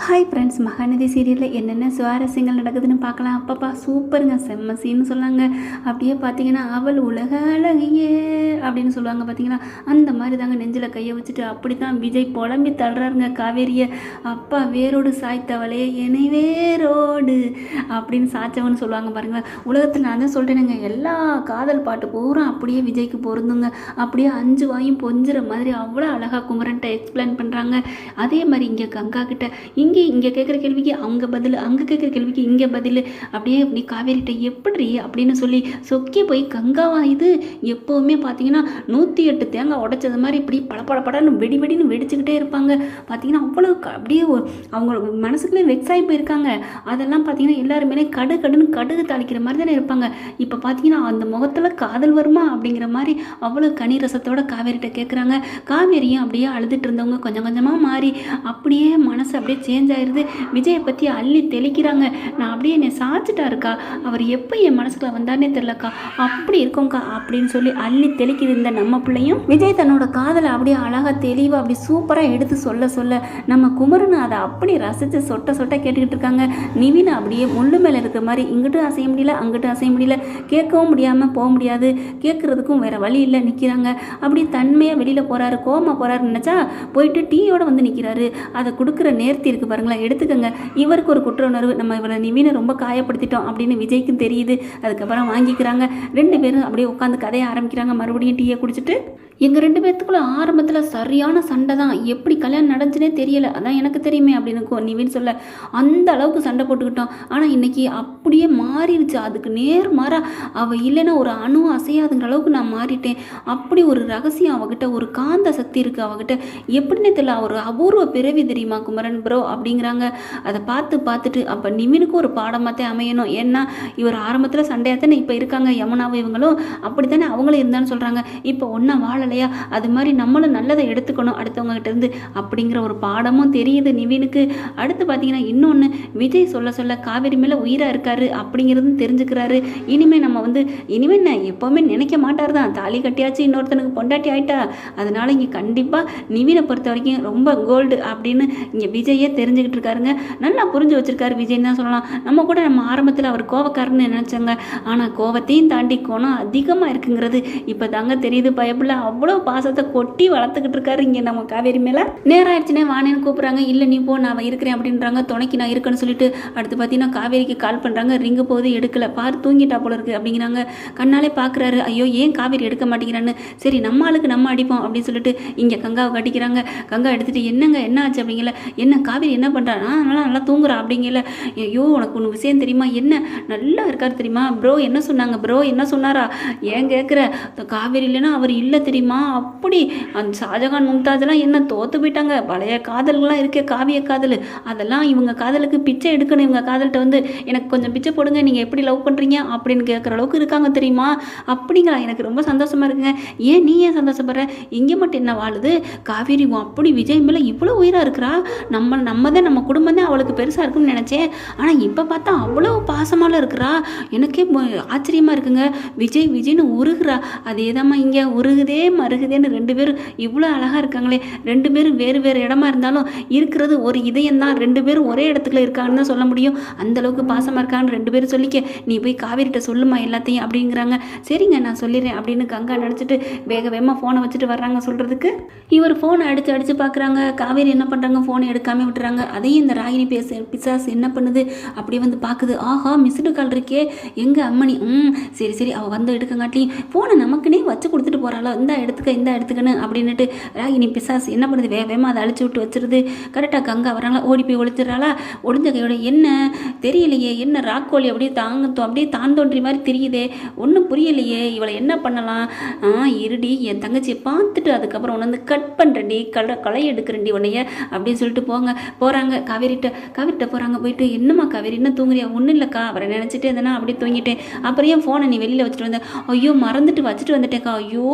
Hi friends Mahanadi சீரியலில் என்னென்ன சுவாரஸ்யங்கள் நடக்குதுன்னு பார்க்கலாம். அப்பப்பா சூப்பருங்க. செம்ம சீன்னு சொன்னாங்க அப்படியே பார்த்தீங்கன்னா அவள் உலக அழகியே அப்படின்னு சொல்லுவாங்க பார்த்தீங்கன்னா அந்த மாதிரி தாங்க நெஞ்சில் கையை வச்சுட்டு அப்படி தான் விஜய் புலம்பி தள்ளுறாருங்க காவேரியை. அப்பா வேரோடு சாய்த்தவளே என்னை வேரோடு அப்படின்னு சாய்ச்சவன்னு சொல்லுவாங்க பாருங்களேன். உலகத்தில் நான் தான் சொல்கிறேனுங்க எல்லா காதல் பாட்டு பூரா அப்படியே விஜய்க்கு பொருந்துங்க. அப்படியே அஞ்சு வாயும் பொஞ்சுற மாதிரி அவ்வளோ அழகாக குமரன்ட்ட எக்ஸ்பிளைன் பண்ணுறாங்க அதே மாதிரி இங்கே கங்கா கிட்ட இங்கே இங்கே கேட்குற கேள்விக்கு அங்கே பதில் அங்கே கேட்குற கேள்விக்கு இங்கே பதில். அப்படியே நீ காவேரிட்ட எப்படி அப்படின்னு சொல்லி சொக்கி போய் கங்காவா இது? எப்போவுமே பார்த்தீங்கன்னா நூற்றி எட்டு தேங்காய் உடைச்சது மாதிரி இப்படி பட படன்னு வெடி வெடின்னு வெடிச்சுக்கிட்டே இருப்பாங்க. பார்த்தீங்கன்னா அவ்வளோ க- அப்படியே அவங்க மனசுக்குள்ளே வெக்ஸ் ஆகி போயிருக்காங்க. அதெல்லாம் பார்த்தீங்கன்னா எல்லாருமே கடு கடுன்னு கடுகு தாளிக்கிற மாதிரி தானே இருப்பாங்க. இப்போ பார்த்தீங்கன்னா அந்த முகத்தில் காதல் வருமா அப்படிங்கிற மாதிரி அவ்வளோ கனி ரசத்தோட காவேரிட்ட கேட்குறாங்க காவேரியும் அப்படியே அழுதுட்டு இருந்தவங்க கொஞ்சம் கொஞ்சமாக மாறி அப்படியே மனசு அப்படியே சேஞ்ச் ஆயிடுது விஜயை பற்றி அள்ளி தெளிக்கிறாங்க. நான் அப்படியே என்னை சாச்சிட்டா இருக்கா அவர் எப்போ என் மனசுக்குள்ள வந்தார்னே தெரிலக்கா அப்படி இருக்கோங்க்கா அப்படின்னு சொல்லி அள்ளி தெளிக்குது இந்த நம்ம பிள்ளையும். விஜய் தன்னோட காதலை அப்படியே அழகாக தெளிவாக அப்படி சூப்பராக எடுத்து சொல்ல சொல்ல நம்ம குமரன் அதை அப்படி ரசித்து சொட்ட சொட்ட கேட்டுக்கிட்டு இருக்காங்க. நிவின் அப்படியே முள்ளு மேலே இருக்கிற மாதிரி இங்கிட்டும் அசைய முடியல அங்கிட்டும் அசைய முடியல. கேட்கவும் முடியாமல் போக முடியாது. கேட்குறதுக்கும் வேறு வழி இல்லை நிற்கிறாங்க அப்படி தன்மையாக வெளியில் போகிறாரு கோமா போகிறாருன்னு நினச்சா போயிட்டு டீயோடு வந்து நிற்கிறாரு அதை கொடுக்குற நேர்த்தி இருக்குது பாருங்களேன். எடுத்துக்கோங்க. இவருக்கு ஒரு குற்ற உணர்வு நம்ம இவரை நிவினை ரொம்ப காயப்படுத்திட்டோம் அப்படின்னு விஜய்க்கும் தெரியுது. அதுக்கப்புறம் வாங்கிக்கிறாங்க. ரெண்டு பேரும் அப்படியே உட்காந்து கதையை ஆரம்பிக்கிறாங்க. மறுபடியும் டீயை குடிச்சிட்டு. எங்கள் ரெண்டு பேர்த்துக்குள்ள ஆரம்பத்தில் சரியான சண்டை தான். எப்படி கல்யாணம் நடந்துச்சுனே தெரியலை. அதான் எனக்கு தெரியுமே அப்படின்னு கோ- நிவின் சொல்ல அந்த அளவுக்கு சண்டை போட்டுக்கிட்டோம். ஆனால் இன்றைக்கி அப்படியே மாறிடுச்சு. அதுக்கு நேர் மாறா அவள் இல்லைன்னா ஒரு அணு அசையாதுங்கிற அளவுக்கு நான் மாறிட்டேன். அப்படி ஒரு ரகசியம் அவகிட்ட ஒரு காந்த சக்தி இருக்குது அவகிட்ட. எப்படின்னே தெரியல. ஒரு அபூர்வ பிறவி தெரியுமா குமரன் ப்ரோ அப்படிங்கிறாங்க. அதை பார்த்து பார்த்துட்டு அப்போ நிமினுக்கு ஒரு பாடமாகத்தே அமையணும். ஏன்னா இவர் ஆரம்பத்தில் சண்டையாக தானே இப்போ இருக்காங்க யமுனாவும் இவங்களும். அப்படி தானே அவங்களும் இருந்தான்னு சொல்கிறாங்க இப்போ ஒன்றா வாழலையா? அது மாதிரி நம்மளும் நல்லதை எடுத்துக்கணும் அடுத்தவங்ககிட்டேருந்து அப்படிங்கிற ஒரு பாடமும் தெரியுது நிவினுக்கு. அடுத்து பார்த்தீங்கன்னா இன்னொன்று விஜய் சொல்ல சொல்ல காவேரி மேலே உயிராக இருக்காரு அப்படிங்கிறதும் தெரிஞ்சுக்கிறாரு. இனிமே நம்ம வந்து இனிமே நான் எப்போவுமே நினைக்க மாட்டார் தான் தாலி கட்டியாச்சு இன்னொருத்தனுக்கு பொண்டாட்டி ஆயிட்டா. அதனால இங்கே கண்டிப்பாக நிவினை பொறுத்த வரைக்கும் ரொம்ப கோல்டு அப்படின்னு இங்கே விஜயே தெரிஞ்சுக்கிட்டு இருக்காருங்க. நல்லா புரிஞ்சு வச்சிருக்காரு விஜய்னு தான் சொல்லலாம். நம்ம கூட நம்ம ஆரம்பத்தில் அவர் கோவக்காரன்னு நினச்சாங்க. ஆனால் கோவத்தையும் தாண்டி கோணம் அதிகமாக இருக்குங்கிறது இப்போ தாங்க தெரியுது. பயப்புல அவ்வளோ பாசத்தை கொட்டி வளர்த்துக்கிட்டு இருக்காரு இங்கே நம்ம காவேரி மேலே. நேரம் ஆயிடுச்சுனே வானேன்னு கூப்பிட்றாங்க. இல்லை நீ போ நான் இருக்கிறேன் அப்படின்றாங்க. துணைக்கு நான் இருக்கேன்னு சொல்லிட்டு அடுத்து பார்த்தீங்கன்னா காவேரிக்கு கால் பண்ணுறாங்க ரிங்கு போகுது எடுக்கல. பார் தூங்கிட்டா போல இருக்கு அப்படிங்கிறாங்க. கண்ணாலே பார்க்குறாரு ஐயோ ஏன் காவேரி எடுக்க மாட்டேங்கிறான்னு? சரி நம்ம ஆளுக்கு நம்ம அடிப்போம் அப்படின்னு சொல்லிட்டு இங்கே கங்காவை கட்டிக்கிறாங்க. கங்கா எடுத்துகிட்டு என்னங்க என்ன ஆச்சு அப்படிங்கல. என்ன காவேரி என்ன பண்ணுறா அதனால் நல்லா தூங்குறா அப்படிங்கல ஐயோ உனக்கு ஒன்று விஷயம் தெரியுமா? என்ன? நல்லா இருக்கார் தெரியுமா? ப்ரோ என்ன சொன்னாங்க? ப்ரோ என்ன சொன்னாரா? ஏன் கேட்குற காவேரி இல்லைன்னா அவர் இல்லை தெரியுமா? அப்படி அந்த ஷாஜகான் மும்தாஜெல்லாம் என்ன தோத்து போயிட்டாங்க? பழைய காதல்கள்லாம் இருக்கே காவிய காதல். அதெல்லாம் இவங்க காதலுக்கு பிச்சை எடுக்கணும். இவங்க காதல்கிட்ட வந்து எனக்கு கொஞ்சம் பிச்சை போடுங்க நீங்கள் எப்படி லவ் பண்ணுறீங்க அப்படின்னு கேட்குற அளவுக்கு இருக்காங்க தெரியுமா? அப்படிங்களா? எனக்கு ரொம்ப சந்தோஷமா இருக்குங்க. ஏன் நீ ஏன் சந்தோஷப்படுற? இங்கே மட்டும் என்ன வாழுது? காவேரி உன் அப்படி விஜய் மேலே இவ்வளோ உயிராக இருக்கிறா? நம்ம நம்ம தான் நம்ம குடும்பம் தான் அவளுக்கு பெருசாக இருக்கும்னு நினச்சேன். ஆனால் இப்போ பார்த்தா அவ்வளோ பாசமால இருக்கிறா. எனக்கே ஆச்சரியமாக இருக்குங்க. விஜய் விஜய்னு உருகுறா. அதே தாம்மா இங்கே உருகுதே மருகுதேன்னு ரெண்டு பேரும் இவ்வளோ அழகாக இருக்காங்களே. ரெண்டு பேரும் வேறு வேறு இடமா இருந்தாலும் இருக்கிறது ஒரு இதயம் தான் ரெண்டு பேரும் ஒரே இடத்துல இருக்காங்கன்னு தான் சொல்ல முடியும். அந்த அளவுக்கு பாசமாக இருக்கான்னு ரெண்டு பேரும் சொல்லிக்க நீ போய் காவேரிட்ட சொல்லுமா எல்லாத்தையும் அப்படிங்கிறாங்க. சரிங்க நான் சொல்லிடுறேன் அப்படின்னு கங்கா நினச்சிட்டு வேக வேகமாக ஃபோனை வச்சுட்டு வர்றாங்க சொல்கிறதுக்கு இவர் ஃபோனை அடித்து அடித்து பார்க்குறாங்க காவேரி என்ன பண்ணுறாங்க ஃபோனை எடுக்காமல் விட்டுறாங்க. அதையும் இந்த ராகினி பேச பிசாஸ் என்ன பண்ணுது? அப்படி வந்து பார்க்குது ஆஹா மிஸ்டு கால் இருக்கே. எங்க அம்மணி? ம் சரி சரி அவள் வந்து எடுக்கங்காட்டியும் ஃபோனை நமக்குன்னே வச்சு கொடுத்துட்டு போகிறாளோ இந்த எடுத்துக்க இந்த எடுத்துக்கன்னு அப்படின்னுட்டு ராகினி பிசாஸ் என்ன பண்ணுது? வேக வேகமாக அதை அழிச்சு விட்டு வச்சிருது. கரெக்டாக கங்கா வராங்களா? ஓடி போய் ஒழிச்சிடுறாளா ஒளிஞ்ச கையோட என்ன? தெரியலையே என்ன ராக்கோழி அப்படியே தாங்க அப்படியே தான் தோன்றி மாதிரி தெரியுதே. ஒன்றும் புரியலையே இவளை என்ன பண்ணலாம்? ஆ இருடி என் தங்கச்சியை பார்த்துட்டு அதுக்கப்புறம் உன்னை வந்து கட் பண்ணுறேன்டி களை களை எடுக்கிறேன்டி உன்னைய அப்படின்னு சொல்லிட்டு போங்க. போகிறாங்க காவேரிட்ட காவேரிட்ட போகிறாங்க போயிட்டு என்னம்மா காவேரி என்ன தூங்குறியா? ஒன்றும் இல்லைக்கா அவரை நினச்சிட்டே இருந்தேனா அப்படியே தூங்கிட்டேன். அப்புறம் ஏன் ஃபோனை நீ வெளியில் வச்சுட்டு வந்த ஐயோ மறந்துட்டு வச்சுட்டு வந்துட்டேக்கா ஐயோ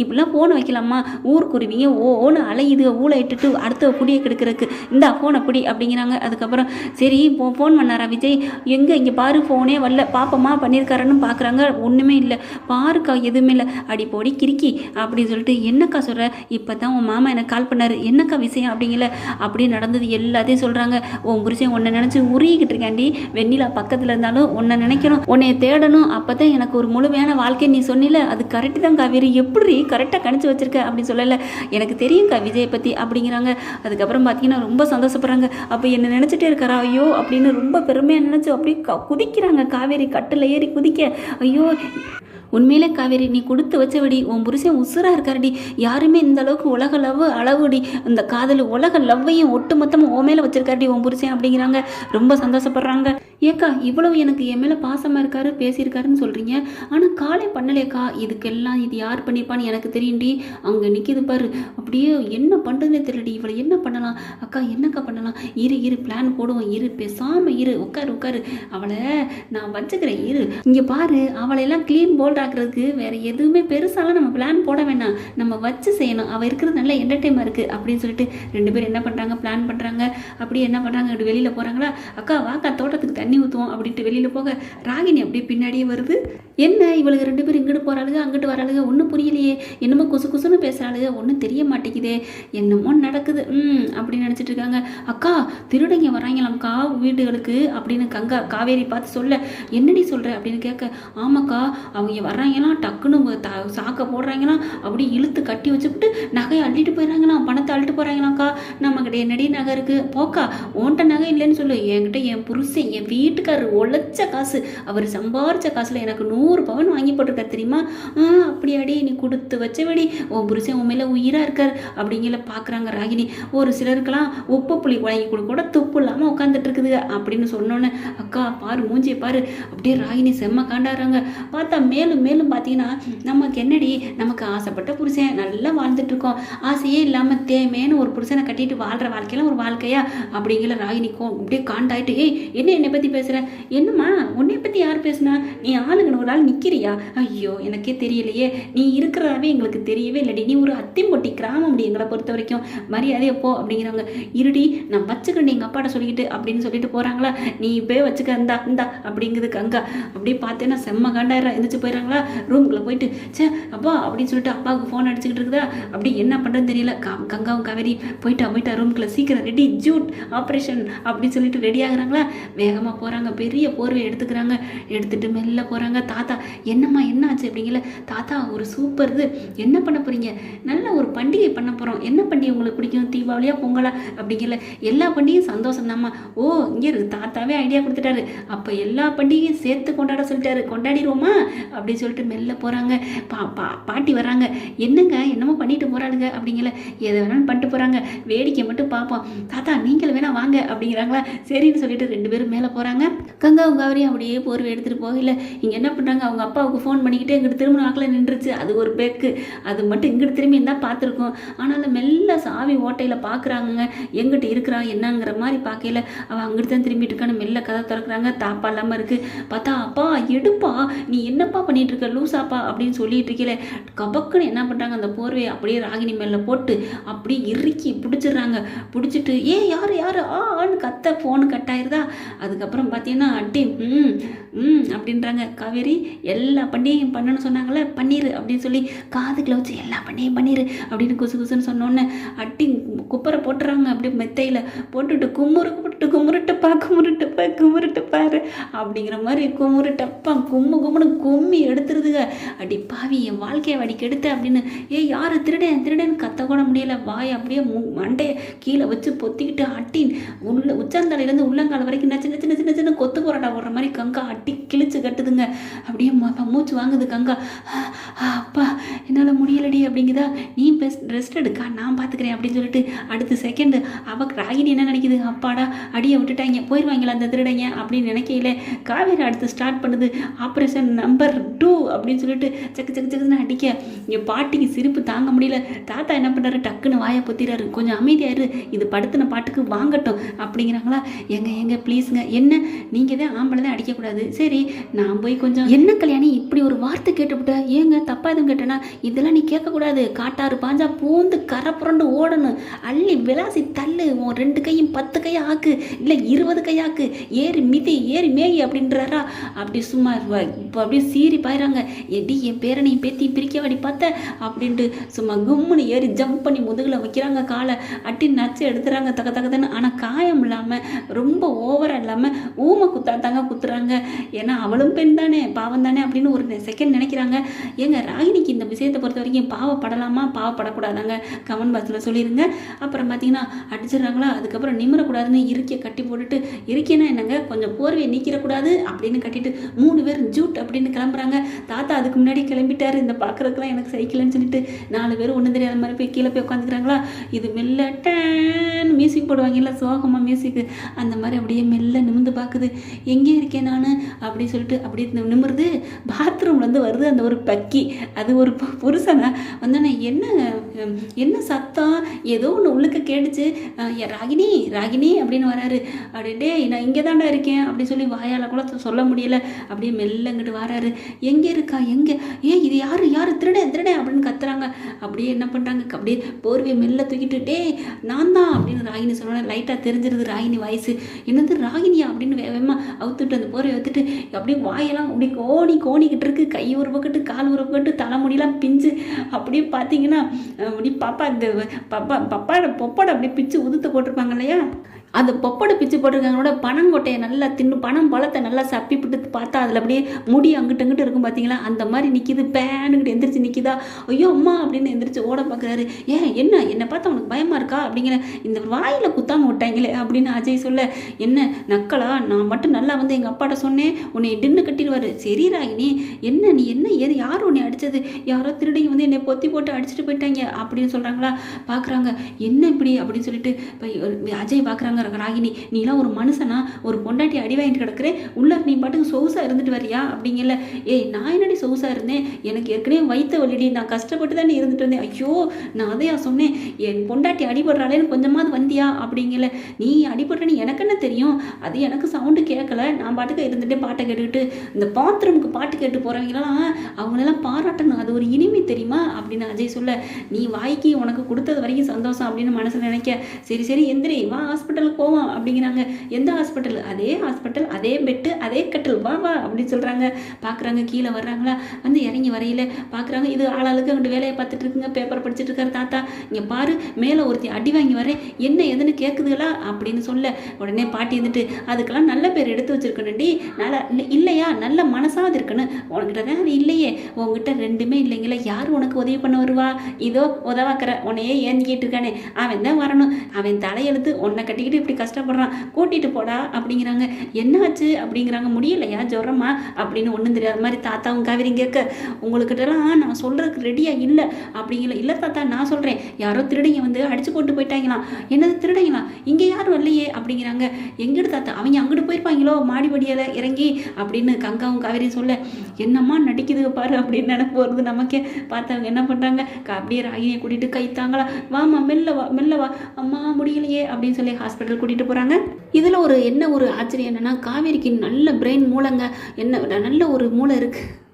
இப்படிலாம் ஃபோனை வைக்கலாமா? ஊருக்குருவிங்க ஓ ஓன்னு அலையுது ஊளை இட்டுட்டு அடுத்த குடியை கெடுக்கிறதுக்கு. இந்தா ஃபோனை பிடி அப்படிங்கிறாங்க. அதுக்கப்புறம் சரி போ ஃபோன் பண்ணாரா விஜய்? எங்கே இங்கே பாரு ஃபோனே வரல. பாப்பமா பண்ணியிருக்காருன்னு பார்க்குறாங்க ஒன்றுமே இல்லை. பாருக்கா எதுவுமே இல்லை. அடி போடி கிறுக்கி அப்படின்னு சொல்லிட்டு என்னக்கா சொல்கிற இப்போ தான் உன் மாமா எனக்கு கால் பண்ணார். என்னக்கா விஷயம் அப்படிங்கல. அப்படி நடந்தது எல்லாத்தையும் சொல்கிறாங்க உன் புருஷன் உன்னை நினச்சி உருகிக்கிட்டு இருக்காண்டி வெண்ணிலா பக்கத்தில் இருந்தாலும் உன்னை நினைக்கணும். உன்னை தேடணும். அப்போ தான் எனக்கு ஒரு முழுமையான வாழ்க்கை நீ சொன்னில. அது கரெக்டு தான் காவேரி எப்படி கரெக்டாக கணிச்சு வச்சிருக்க அப்படின்னு சொல்லலை. எனக்கு தெரியும்க்கா விஜயை பற்றி அப்படிங்கிறாங்க. அதுக்கப்புறம் பார்த்தீங்கன்னா ரொம்ப சந்தோஷப்படுறாங்க. அப்போ என்ன நினச்சிட்டே இருக்காரா? ஐயோ அப்படின்னு ரொம்ப பெருமையாக நினச்சி அப்படியே க- குதிக்கிறாங்க. காவேரி கட்டில் ஏறி குதிக்க. ஐயோ உண்மையிலே காவேரி நீ கொடுத்து வச்சபடி உன் புருஷன் உசுரா இருக்காருடி. யாருமே இந்த அளவுக்கு உலக லவ் அளவுடி. அந்த காதல் உலக லவ்வையும் ஒட்டு மொத்தமாக ஓ மேலே வச்சிருக்காருடி உன் புருஷன் அப்படிங்கிறாங்க. ரொம்ப சந்தோஷப்படுறாங்க. ஏக்கா இவ்வளவு எனக்கு என் மேலே பாசமாக இருக்காரு பேசியிருக்காருன்னு சொல்கிறீங்க ஆனால் காலே பண்ணலையேக்கா. இதுக்கெல்லாம் இது யார் பண்ணிப்பான்னு எனக்கு தெரியும்டி. அங்கே நிற்கிது பாரு. அப்படியே என்ன பண்ணுறதுனே தெரியலடி. இவளை என்ன பண்ணலாம்? அக்கா என்னக்கா பண்ணலாம்? இரு இரு பிளான் போடுவோம். இரு பேசாமல் இரு. உட்காரு உட்காரு. அவளை நான் வச்சுக்கிறேன். இரு. இங்கே பாரு. அவளை எல்லாம் க்ளீன் போல்ட் ஆக்குறதுக்கு வேறு எதுவுமே பெருசாலாம் நம்ம பிளான் போட வேணாம். நம்ம வச்சு செய்யணும். அவள் இருக்கிறது நல்ல என்டர்டைமாக இருக்குது அப்படின்னு சொல்லிட்டு ரெண்டு பேரும் என்ன பண்ணுறாங்க பிளான் பண்ணுறாங்க அப்படியே என்ன பண்ணுறாங்க வெளியில் போகிறாங்களா அக்கா வாக்கா தோட்டத்துக்கு தண்ணி ஊற்றுவோம் அப்படின்ட்டு வெளியில் போக ராகினி அப்படியே பின்னாடியே வருது. என்ன இவளுக்கு ரெண்டு பேரும் இங்கிட்டு போகிறாளுங்க அங்கிட்டு வராளுங்க ஒன்றும் புரியலையே. என்னமோ கொசு குசுன்னு பேசுகிறாளுங்க ஒன்றும் தெரிய மாட்டேங்குதே. என்னமோ நடக்குது. ம் அப்படின்னு நினச்சிட்டு இருக்காங்க. அக்கா திருடங்க வராங்களாம்க்கா வீடுகளுக்கு அப்படின்னு கங்கா காவேரி பார்த்து சொல்ல என்னடி சொல்கிற அப்படின்னு கேட்க ஆமாக்கா அவங்க வர்றாங்களாம் டக்குன்னு த சாக்கை போடுறாங்களாம் அப்படியே இழுத்து கட்டி வச்சுக்கிட்டு நகையை அள்ளிட்டு போயிடுறாங்களாம் பணத்தை அள்ளிட்டு போகிறாங்களாம்க்கா நம்மக்கிட்ட என்னடி நகை இருக்குது போக்கா உன்கிட்ட நகை இல்லைன்னு சொல்லு. என்கிட்ட என் புருஷன் என் வீட்டுக்காரர் உழைச்ச காசு. அவர் சம்பாரிச்ச காசில் எனக்கு நூறு பவன் வாங்கி போட்டிருக்காரு தெரியுமா? ஆ அப்படியாடி நீ கொடுத்து வச்சபடி ஓ புருஷன் உன் மேலே உயிராக இருக்கார் அப்படிங்கிற பார்க்குறாங்க ராகினி. ஒரு சிலருக்கெல்லாம் உப்பு புளி வாங்கி கொடுக்க கூட துப்பு இல்லாமல் உட்காந்துட்டு இருக்குது அப்படின்னு சொன்னோன்னே அக்கா பாரு மூஞ்சியை பாரு. அப்படியே ராகினி செம்ம காண்டாடுறாங்க. பார்த்தா மேலும் மேலும் பார்த்தீங்கன்னா நமக்கு என்னடி? நமக்கு ஆசைப்பட்ட புருஷன். நல்லா வாழ்ந்துட்டு இருக்கோம். ஆசையே இல்லாமல் தேமேன்னு ஒரு புருஷனை கட்டிட்டு வாழ்கிற வாழ்க்கையெல்லாம் ஒரு வாழ்க்கையா? அப்படிங்கிற ராகினி கோ அப்படியே காண்டாயிட்டு ஏய் என்ன என்னை பற்றி பேசுகிற என்னம்மா? உன்னை பற்றி யார் பேசுனா? நீ ஆளுங்கன்னு ஒரு நாள் நிற்கிறியா ஐயோ எனக்கே தெரியலையே. நீ இருக்கிறதாவே எங்களுக்கு தெரியவே இல்லடி. நீ ஒரு அத்திம்பொட்டி கிராமம் அப்படி எங்களை பொறுத்த வரைக்கும். மரியாதையை போ அப்படிங்கிறாங்க இருடி நான் வச்சுக்கிறேன் எங்கள் அப்பாட்ட சொல்லிக்கிட்டு அப்படின்னு சொல்லிட்டு போகிறாங்களா நீ இப்போயே வச்சுக்க இந்தா இந்தா அப்படிங்கிறதுக்கு கங்கா. அப்படியே பார்த்தேன்னா செம்ம காண்டாயிரம் எழுந்திரிச்சு போயிடறாங்களா ரூமுக்குள்ளே போயிட்டு சே அப்பா அப்படின்னு சொல்லிட்டு அப்பாவுக்கு ஃபோன் அடிச்சுக்கிட்டு இருக்குதா? அப்படி என்ன பண்ணுறதுன்னு தெரியல. கா- கங்காவும் காவேரி போயிட்டா போயிட்டா ரூமுக்குள்ளே சீக்கிரம் ரெடி ஜூட் ஆப்ரேஷன் அப்படின்னு சொல்லிட்டு ரெடி ஆகுறாங்களா? வேகமாக போகிறாங்க பெரிய போர்வை எடுத்துக்கிறாங்க. எடுத்துகிட்டு மெல்ல போகிறாங்க தாத்தா தாத்தா என்னம்மா என்ன ஆச்சு அப்படிங்கல தாத்தா ஒரு சூப்பர் இது. என்ன பண்ண போகிறீங்க நல்ல ஒரு பண்டிகை பண்ண போகிறோம் என்ன பண்டிகை உங்களுக்கு பிடிக்கும்? தீபாவளியா பொங்கலா? அப்படிங்கல எல்லா பண்டிகையும் சந்தோஷம் தாம்மா ஓ இங்கே இருக்கு தாத்தாவே ஐடியா கொடுத்துட்டாரு. அப்போ எல்லா பண்டிகையும் சேர்த்து கொண்டாட சொல்லிட்டாரு. கொண்டாடிடுவோமா? அப்படின்னு சொல்லிட்டு மெல்ல போகிறாங்க பா பா பாட்டி வராங்க. என்னங்க என்னமோ பண்ணிட்டு போகிறாளுங்க அப்படிங்கல எதை வேணாலும் பண்ணிட்டு போகிறாங்க வேடிக்கை மட்டும் பார்ப்போம் தாத்தா நீங்கள் வேணா வாங்க. அப்படிங்கிறாங்களா. சரின்னு சொல்லிட்டு ரெண்டு பேரும் மேலே போகிறாங்க கங்கா காவரியும் அப்படியே போர்வை எடுத்துகிட்டு போகல இங்கே என்ன பண்ணுறாங்க அவங்க அப்பாவுக்கு ஃபோன் பண்ணிக்கிட்டே இங்கிட்டு திரும்ப நாக்கில் நின்றுச்சு. அது ஒரு பேக்கு. அது மட்டும் இங்கிட்டு திரும்பி இருந்தால் பார்த்துருக்கோம். ஆனாலும் மெல்ல சாவி ஓட்டையில் பார்க்குறாங்க எங்கிட்ட இருக்கிறா என்னங்கிற மாதிரி பார்க்கையில அவள் அங்கிட்டு தான் திரும்பிட்டு இருக்கான்னு மெல்ல கதை திறக்கிறாங்க. தாப்பா இல்லாமல் இருக்குது பார்த்தா அப்பா எடுப்பா. நீ என்னப்பா பண்ணிட்டு இருக்க? லூசாப்பா. அப்படின்னு சொல்லிட்டு இருக்கல கபக்குன்னு என்ன பண்ணுறாங்க அந்த போர்வையை அப்படியே ராகினி மேலே போட்டு அப்படியே இறுக்கி பிடிச்சிடுறாங்க. பிடிச்சிட்டு ஏ யார் யார்? ஆ ஆன்னு கத்த ஃபோனு கட் ஆயிருதா? அதுக்கப்புறம் பார்த்தீங்கன்னா அட்டி ம் ம் அப்படின்றாங்க. காவேரி எல்லா பண்டிகையும் பண்ணணும்னு சொன்னாங்களே பண்ணிரு அப்படின்னு சொல்லி காதுக்குள்ள வச்சு எல்லா பண்டிகையும் பண்ணிரு அப்படின்னு குசு குசுன்னு சொன்னோன்னே அட்டி குப்பரை போட்டுறாங்க அப்படியே மெத்தையில் போட்டுட்டு கும்முறு போட்டு குமுருட்டுப்பா குமுருட்டுப்பா குமுருட்டுப்பாரு அப்படிங்கிற மாதிரி குமுருட்டப்பா கும்மு கும்முன்னு கும்மி எடுத்துருதுங்க. அடி பாவி என் வாழ்க்கையை அடி கெடுத்த அப்படின்னு ஏ யார்? திருடன் திருடன். கத்த கூட முடியல வாய் அப்படியே மு- மண்டையை கீழே வச்சு பொத்திக்கிட்டு அட்டின் உள்ள உச்சாந்தலையிலேருந்து உள்ளங்கால வரைக்கும் நச்சு நச்சு நச்சு நச்சுன்னு கொத்து போராட்டம் ஓடுற மாதிரி கங்கா அட்டி கிழிச்சு கட்டுதுங்க. அப்படியே ம- மூச்சு வாங்குது கங்கா அப்பா என்னால் முடியலடி அப்படிங்குதா. நீ பெஸ்ட் ரெஸ்ட் எடுக்கா நான் பார்த்துக்கிறேன் அப்படின்னு சொல்லிட்டு அடுத்த செகண்டு அவ ராகினி என்ன நினைக்குது? அப்பாடா அடியை விட்டுட்டாங்க போயிடுவாங்களா அந்த திருடைங்க அப்படின்னு நினைக்கையில காவேரி அடுத்து ஸ்டார்ட் பண்ணுது. ஆப்ரேஷன் நம்பர் டூ அப்படின்னு சொல்லிட்டு சக்கு சக்கு சக்குன்னு அடிக்க. இங்கே பாட்டிக்கு சிரிப்பு தாங்க முடியல. தாத்தா என்ன பண்ணுறாரு டக்குன்னு வாயை பொத்திறாரு. கொஞ்சம் அமைதியாரு இது படுத்தின பாட்டுக்கு வாங்கட்டும் அப்படிங்கிறாங்களா. எங்க எங்க ப்ளீஸுங்க என்ன? நீங்கள் தான் ஆம்பளை தான் அடிக்கக்கூடாது. சரி நான் போய் கொஞ்சம் என்ன கல்யாணி இப்படி ஒரு வார்த்தை கேட்டுவிட்ட? ஏங்க தப்பா எதுவும் கேட்டேன்னா இதெல்லாம் நீ கேட்கக்கூடாது. காட்டாறு பாஞ்சா பூந்து கரை புரண்டு ஓடணும். அள்ளி விளாசி தள்ளு. உன் ரெண்டு கையும் பத்து கையை ஆக்கு. இல்லை இருபது கையாக்கு ஏறி மிதி ஏறி மேய் அப்படின்றாரா? அப்படி சும்மா இப்போ அப்படியே சீறி பாயிறாங்க. எடி என் பேரனையும் பேத்தி பிரிக்க வாடி பார்த்த? அப்படின்ட்டு சும்மா கும்முன்னு ஏறி ஜம்ப் பண்ணி முதுகில் வைக்கிறாங்க காலை அட்டி நச்சு எடுத்துறாங்க தக்க தக்கதுன்னு ஆனால் காயம் இல்லாமல் ரொம்ப ஓவராக இல்லாமல் ஊமை குத்தாத்தாங்க குத்துறாங்க. ஏன்னா அவளும் பெண் தானே. பாவம் தானே அப்படின்னு ஒரு செகண்ட் நினைக்கிறாங்க. ஏங்க ராகினிக்கு இந்த விஷயத்தை பொறுத்த வரைக்கும் பாவப்படலாமா பாவப்படக்கூடாதாங்க கமெண்ட் பாக்ஸில் சொல்லிடுங்க அப்புறம் பார்த்தீங்கன்னா அடிச்சிடுறாங்களா? அதுக்கப்புறம் நிமிரக்கூடாதுன்னு இருக்கையை கட்டி போட்டுட்டு இருக்கைனா என்னங்க? கொஞ்சம் போர்வையை நீக்கிடக்கூடாது அப்படின்னு கட்டிட்டு மூணு பேர் ஜூட் அப்படின்னு கிளம்புறாங்க. தாத்தா அதுக்கு முன்னாடி கிளம்பிட்டாரு. இந்த பார்க்குறதுக்குலாம் எனக்கு சைக்கிள்னு சொல்லிட்டு நாலு பேர் ஒன்றும் தெரியாத மாதிரி போய் கீழே போய் உட்காந்துக்கிறாங்களா? இது மெல்ல மியூசிக் போடுவாங்கல்ல சோகமாக மியூசிக்கு அந்த மாதிரி அப்படியே மெல்ல நிமிந்து பார்க்குது. எங்கே இருக்கேன் நான்? அப்படி சொல்லிட்டு அப்படியே நி- பாத்ரூம்லேருந்து வருது அந்த ஒரு பக்கி. அது ஒரு பு- புருஷனா வந்தோடனே என்ன என்ன சத்தம் ஏதோ ஒன்று உள்ளுக்க கேட்டுச்சு. ராகினி ராகினி அப்படின்னு வராரு. அப்படி நான் இங்கே தாண்டா இருக்கேன் அப்படின்னு சொல்லி வாயால் கூட சொல்ல முடியல. அப்படியே மெல்ல இங்கிட்டு வராரு. எங்கே இருக்கா? எங்கே? ஏ இது யாரு? யார்? திருட திருட அப்படின்னு கத்துறாங்க. அப்படியே என்ன பண்ணுறாங்க அப்படியே போர்வையை மெல்ல தூக்கிட்டு டேய் நான் தான் அப்படின்னு ராகினி சொன்னோட லைட்டாக தெரிஞ்சிருது ராகினி வயசு என்னது ராகினியா அப்படின்னு வேகமாக அவுத்துட்டு அந்த போரை வைத்துட்டு அப்படியே வாயெல்லாம் அப்படி கோணி கோணிக்கிட்டு இருக்கு. கை ஒரு பக்கத்து கால் ஒரு பக்கத்து தலைமுடியெல்லாம் பிஞ்சு. அப்படியே பார்த்தீங்கன்னா அப்படி பாப்பா இந்த பப்பா பப்பாட பொப்பாடை அப்படியே பிச்சு உதுத்து போட்டிருப்பாங்க இல்லையா? அந்த பொப்படை பிச்சு போட்டிருக்காங்களோட பனங்கொட்டையை நல்லா தின்னு பனம் பழத்தை நல்லா சப்பி பிட்டு பார்த்தா அதில் அப்படியே முடி அங்கிட்ட அங்கிட்ட இருக்கும் பார்த்தீங்களா அந்த மாதிரி நிற்கிது பேனுக்கிட்டு எந்திரிச்சு நிற்கிதா ஐயோ அம்மா அப்படின்னு எந்திரிச்சு ஓட பார்க்குறாரு ஏன் என்ன? என்னை பார்த்தா உனக்கு பயமாக இருக்கா? அப்படிங்கிற இந்த வாயில் குத்தாம விட்டாங்களே அப்படின்னு அஜய் சொல்ல என்ன நக்கலா? நான் மட்டும் நல்லா வந்து எங்கள் அப்பாட்ட சொன்னேன். உன்னை டின்னு கட்டிடுவார். சரி ராகினி. என்ன நீ என்ன? ஏது யார் உன்னை அடித்தது யாரோ திருடிங்க வந்து என்னை பொத்தி போட்டு அடிச்சுட்டு போயிட்டாங்க அப்படின்னு சொல்கிறாங்களா பார்க்குறாங்க என்ன இப்படி அப்படின்னு சொல்லிட்டு இப்போ அஜய் பார்க்குறாங்க ராகினி நீலாம் ஒரு மனுஷனா? ஒரு பொண்டாட்டி அடி வாங்கிட்டு கிடக்குறேன் உள்ள நீ பாட்டுக்கு சொகுசா இருந்துட்டு வரியா அப்படிங்கல ஏய் நான் என்னடி சொகுசா இருந்தேன்? எனக்கு ஏற்கனவே வைத்த வலிடி நான் கஷ்டப்பட்டு தானே இருந்துட்டு வந்தேன். ஐயோ நான் அதையா சொன்னேன்? என் பொண்டாட்டி அடிபடுறாளேன்னு கொஞ்சமாவது வந்தியா? அப்படிங்கல நீ அடிபடுறேன்னு எனக்கு என்ன தெரியும்? அது எனக்கு சவுண்டு கேட்கல நான் பாட்டுக்கு இருந்துட்டு பாட்டை கேட்டுக்கிட்டு இந்த பாத்ரூமுக்கு பாட்டு கேட்டு போகிறவங்களாம் அவங்களெல்லாம் பாராட்டணும். அது ஒரு இனிமை தெரியுமா? அப்படின்னு அஜய் சொல்ல நீ வாய்க்கு உனக்கு கொடுத்தது வரைக்கும் சந்தோஷம் அப்படின்னு மனசில் நினைக்க. சரி சரி எந்திரி வா ஹாஸ்பிட்டலுக்கு போவோம் அப்படிங்கிறாங்க. எந்த ஹாஸ்பிட்டல் அதே ஹாஸ்பிட்டல் அதே பெட்டு அதே கட்டில் வா வா அப்படின்னு சொல்கிறாங்க பார்க்குறாங்க கீழே வர்றாங்களா? வந்து இறங்கி வரையில பார்க்குறாங்க இது ஆளாளுக்கு அங்கிட்டு வேலையை பார்த்துட்டு இருக்குங்க. பேப்பர் படிச்சுட்டு இருக்காரு தாத்தா. இங்கே பாரு மேலே ஒருத்தி அடி வாங்கி வரேன் என்ன எதுன்னு கேட்குதுகளா அப்படின்னு சொல்ல. உடனே பாட்டி இருந்துட்டு அதுக்கெல்லாம் நல்ல பேர் எடுத்து வச்சிருக்கணும்டி. நல்லா இல்லையா? நல்ல மனசாவது இருக்கணும். உனக்கிட்ட தான் அது இல்லையே. உங்ககிட்ட ரெண்டுமே இல்லைங்களா. யார் உனக்கு உதவி பண்ண வருவா? இதோ உதவாக்கிற. உன்னையே ஏந்திக்கிட்டு இருக்கானே. அவன் தான் வரணும். அவன் தலையெழுத்து உன்னை கட்டிக்கிட்டு இப்படி கஷ்டப்படுறான் கூட்டிட்டு போடா அப்படிங்கிறாங்க. என்னாச்சு அப்படிங்கிறாங்க. முடியலையா ஜுரமா? அப்படின்னு ஒன்றும் தெரியாத. மாதிரி தாத்தாவும் காவிரியும் கேட்க உங்களுக்கிட்டலாம் நான் சொல்கிறதுக்கு ரெடியாக இல்லை. அப்படிங்கல இல்லை தாத்தா நான் சொல்கிறேன் யாரோ திருடிங்க வந்து அடிச்சு போட்டு போயிட்டாங்களாம். என்னது திருடிங்களா? இங்கே யாரும் வரலையே. அப்படிங்கிறாங்க. எங்கிட்டு தாத்தா? அவங்க அங்கிட்டு போயிருப்பாங்களோ? மாடிபடியில் இறங்கி? அப்படின்னு கங்காவும் காவிரியும் சொல்ல என்னம்மா நடிக்குது பாரு அப்படின்னு நினைப்பு வருது. நமக்கே பார்த்தவங்க என்ன பண்ணுறாங்க அப்படியே ராகினியை கூட்டிகிட்டு கை தாங்களா வாம்மா மெல்ல வா மெல்ல வா. அம்மா முடியலையே அப்படின்னு சொல்லி ஹாஸ்பிட்டல் கூட்டிகிட்டு போகிறாங்க இதில் ஒரு என்ன ஒரு ஆச்சரியம் என்னென்னா காவேரிக்கு நல்ல பிரெயின் மூளைங்க. என்ன நல்ல ஒரு மூளை இருக்குது